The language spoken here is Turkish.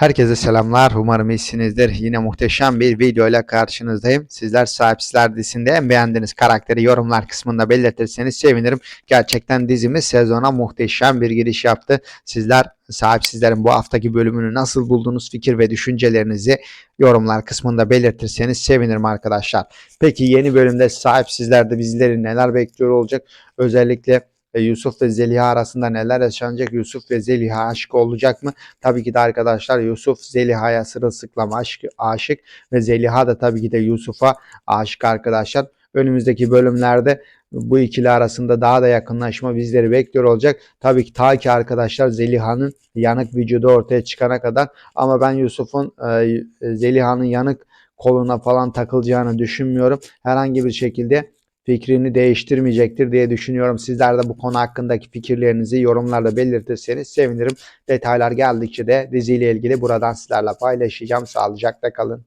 Herkese selamlar. Umarım iyisinizdir. Yine muhteşem bir video ile karşınızdayım. Sizler sahipsizler dizisinde en beğendiğiniz karakteri yorumlar kısmında belirtirseniz sevinirim. Gerçekten dizimiz sezona muhteşem bir giriş yaptı. Sizler sahipsizlerin bu haftaki bölümünü nasıl buldunuz fikir ve düşüncelerinizi yorumlar kısmında belirtirseniz sevinirim arkadaşlar. Peki yeni bölümde sahipsizlerde bizleri neler bekliyor olacak? Özellikle e, Yusuf ve Zeliha arasında neler yaşanacak? Yusuf ve Zeliha aşık olacak mı? Tabii ki de arkadaşlar Yusuf Zeliha'ya sırılsıklam aşk, aşık ve Zeliha da tabii ki de Yusuf'a aşık arkadaşlar. Önümüzdeki bölümlerde bu ikili arasında daha da yakınlaşma bizleri bekliyor olacak. Tabii ki ta ki arkadaşlar Zeliha'nın yanık vücudu ortaya çıkana kadar ama ben Yusuf'un e, Zeliha'nın yanık koluna falan takılacağını düşünmüyorum. Herhangi bir şekilde fikrini değiştirmeyecektir diye düşünüyorum. Sizler de bu konu hakkındaki fikirlerinizi yorumlarda belirtirseniz sevinirim. Detaylar geldikçe de diziyle ilgili buradan sizlerle paylaşacağım. Sağlıcakla kalın.